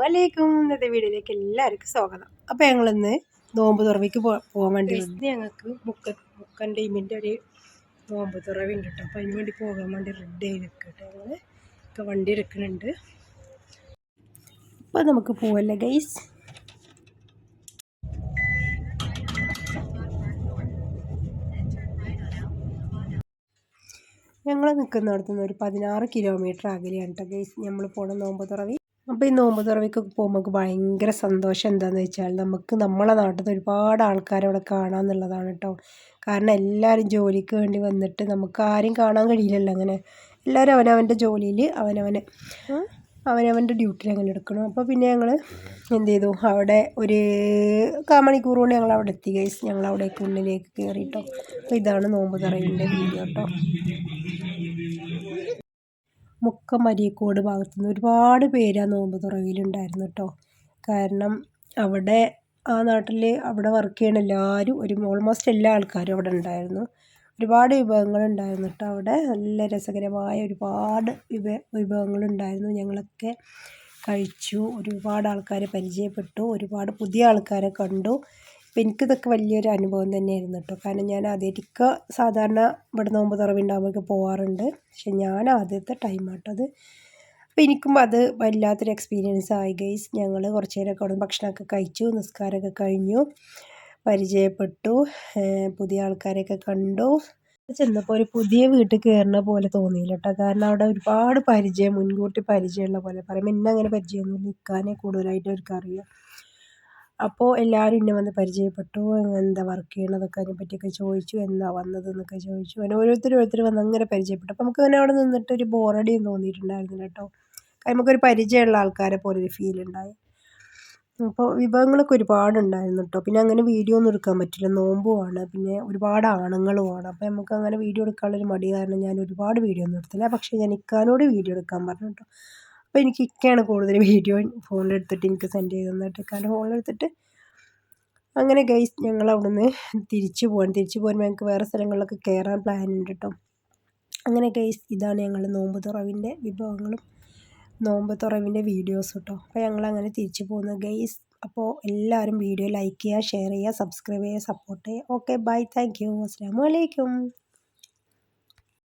വലൈക്കും ഇന്നത്തെ വീഡിയോയിലേക്ക് എല്ലാവർക്കും സ്വാഗതം. അപ്പോൾ ഞങ്ങളിന്ന് നോമ്പ് തുറവിക്ക് പോകാൻ വേണ്ടി ഞങ്ങൾക്ക് മുക്ക മുക്കൻ ടീമിന്റെ ഒരു നോമ്പ് തുറവി ഉണ്ട് കേട്ടോ അപ്പോൾ അതിന് വേണ്ടി പോകാൻ വേണ്ടി റെഡി ആയി നിൽക്കട്ടെ ഞങ്ങൾ ഒക്കെ വണ്ടി എടുക്കുന്നുണ്ട്. അപ്പോൾ നമുക്ക് പോവല്ലേ ഗൈസ് ഞങ്ങൾ നിൽക്കുന്നിടത്തു നിന്ന് ഒരു പതിനാറ് കിലോമീറ്റർ അകലെയാണ് കേട്ടോ ഗൈസ് നമ്മൾ പോണ നോമ്പ് തുറവി. അപ്പോൾ ഈ നോമ്പ് തുറവിക്കൊക്കെ പോകുമ്പോൾ നമുക്ക് ഭയങ്കര സന്തോഷം എന്താണെന്ന് വെച്ചാൽ നമുക്ക് നമ്മളെ നാട്ടിൽ നിന്ന് ഒരുപാട് ആൾക്കാരെ അവിടെ കാണാമെന്നുള്ളതാണ് കേട്ടോ കാരണം എല്ലാവരും ജോലിക്ക് വേണ്ടി വന്നിട്ട് നമുക്ക് ആരും കാണാൻ കഴിയില്ലല്ലോ അങ്ങനെ. എല്ലാവരും അവനവന്റെ ജോലിയിൽ അവനവനെ അവനവന്റെ ഡ്യൂട്ടി അങ്ങനെ എടുക്കണം. അപ്പോൾ പിന്നെ ഞങ്ങൾ എന്ത് ചെയ്തു? അവിടെ ഒരു കാമണിക്കൂർ കൊണ്ട് ഞങ്ങൾ അവിടെ എത്തി ഗൈസ് ഞങ്ങൾ അവിടേക്ക് ഉള്ളിലേക്ക് കയറിയിട്ടോ അപ്പോൾ ഇതാണ് നോമ്പ് തറയിന്റെ വീഡിയോ കേട്ടോ മുക്കം അരീക്കോട് ഭാഗത്തു നിന്ന് ഒരുപാട് പേര് ആ നോമ്പ് തുറവിലുണ്ടായിരുന്നു കേട്ടോ കാരണം അവിടെ ആ നാട്ടിൽ അവിടെ വർക്ക് ചെയ്യണ എല്ലാവരും ഒരു ഓൾമോസ്റ്റ് എല്ലാ ആൾക്കാരും അവിടെ ഉണ്ടായിരുന്നു. ഒരുപാട് വിഭവങ്ങളുണ്ടായിരുന്നു കേട്ടോ അവിടെ നല്ല രസകരമായ ഒരുപാട് വിഭ വിഭവങ്ങളുണ്ടായിരുന്നു ഞങ്ങളൊക്കെ കഴിച്ചു. ഒരുപാട് ആൾക്കാരെ പരിചയപ്പെട്ടു. ഒരുപാട് പുതിയ ആൾക്കാരെ കണ്ടു. അപ്പോൾ എനിക്കിതൊക്കെ വലിയൊരു അനുഭവം തന്നെയായിരുന്നു കേട്ടോ. കാരണം ഞാൻ ആദ്യമായിട്ടൊക്കെ സാധാരണ ഇവിടെ നോമ്പ് തുറവുണ്ടാകുമ്പോഴൊക്കെ പോകാറുണ്ട് പക്ഷെ ഞാൻ ആദ്യത്തെ ടൈം ആട്ടോ അത്. അപ്പോൾ എനിക്കും അത് വല്ലാത്തൊരു എക്സ്പീരിയൻസ് ആയി ഗൈസ് ഞങ്ങൾ കുറച്ച് നേരമൊക്കെ അവിടെ ഭക്ഷണമൊക്കെ കഴിച്ചു നിസ്കാരമൊക്കെ കഴിഞ്ഞു പരിചയപ്പെട്ടു പുതിയ ആൾക്കാരെയൊക്കെ കണ്ടു. ചെന്നപ്പോൾ ഒരു പുതിയ വീട്ടിൽ കയറുന്ന പോലെ തോന്നിയില്ല കേട്ടോ. കാരണം അവിടെ ഒരുപാട് പരിചയം മുൻകൂട്ടി പരിചയമുള്ള പോലെ. പറയുമ്പോൾ എന്നെ അങ്ങനെ പരിചയമൊന്നും നിൽക്കാനേ കൂടുതലായിട്ട് അവർക്ക് അറിയാം അപ്പോൾ എല്ലാവരും എന്നെ വന്ന് പരിചയപ്പെട്ടു. എന്താ വർക്ക് ചെയ്യണതൊക്കെ അതിനെപ്പറ്റിയൊക്കെ ചോദിച്ചു. എന്താ വന്നത് എന്നൊക്കെ ചോദിച്ചു. അങ്ങനെ ഓരോരുത്തർ ഓരോരുത്തർ വന്ന് അങ്ങനെ പരിചയപ്പെട്ടു. അപ്പോൾ നമുക്ക് അങ്ങനെ അവിടെ നിന്നിട്ട് ഒരു ബോറടിയും തോന്നിയിട്ടുണ്ടായിരുന്നില്ല കേട്ടോ. നമുക്കൊരു പരിചയമുള്ള ആൾക്കാരെ പോലെ ഒരു ഫീൽ ഉണ്ടായി. അപ്പോൾ വിഭവങ്ങളൊക്കെ ഒരുപാട് ഉണ്ടായിരുന്നു കേട്ടോ. പിന്നെ അങ്ങനെ വീഡിയോ ഒന്നും എടുക്കാൻ പറ്റില്ല. നോമ്പുമാണ്. പിന്നെ ഒരുപാട് ആണുങ്ങളുമാണ്. അപ്പോൾ നമുക്ക് അങ്ങനെ വീഡിയോ എടുക്കാനുള്ളൊരു മടി കാരണം ഞാൻ ഒരുപാട് വീഡിയോ ഒന്നും എടുത്തില്ല. പക്ഷേ ഞാൻ ഇക്കാനോട് വീഡിയോ എടുക്കാൻ പറഞ്ഞു കേട്ടോ. അപ്പോൾ എനിക്ക് ഇക്കയാണ് കൂടുതൽ വീഡിയോ ഫോണിലെടുത്തിട്ട് എനിക്ക് സെൻഡ് ചെയ്ത് തന്നിട്ട് കാരണം ഫോണിലെടുത്തിട്ട് അങ്ങനെ ഗൈസ് ഞങ്ങൾ അവിടുന്ന് തിരിച്ചു പോകാൻ തിരിച്ചു പോകുമ്പോൾ ഞങ്ങൾക്ക് വേറെ സ്ഥലങ്ങളിലൊക്കെ കയറാൻ പ്ലാൻ ഉണ്ട് കേട്ടോ അങ്ങനെ ഗൈസ് ഇതാണ് ഞങ്ങൾ നോമ്പ് തുറവിന്റെ വിഭവങ്ങളും നോമ്പ് തുറവിന്റെ വീഡിയോസ് കേട്ടോ അപ്പോൾ ഞങ്ങൾ അങ്ങനെ തിരിച്ചു പോകുന്നത് ഗൈസ് അപ്പോൾ എല്ലാവരും വീഡിയോ ലൈക്ക് ചെയ്യുക ഷെയർ ചെയ്യുക സബ്സ്ക്രൈബ് ചെയ്യുക സപ്പോർട്ട് ചെയ്യുക. ഓക്കെ ബൈ താങ്ക് യു അസ്സാം വലൈക്കും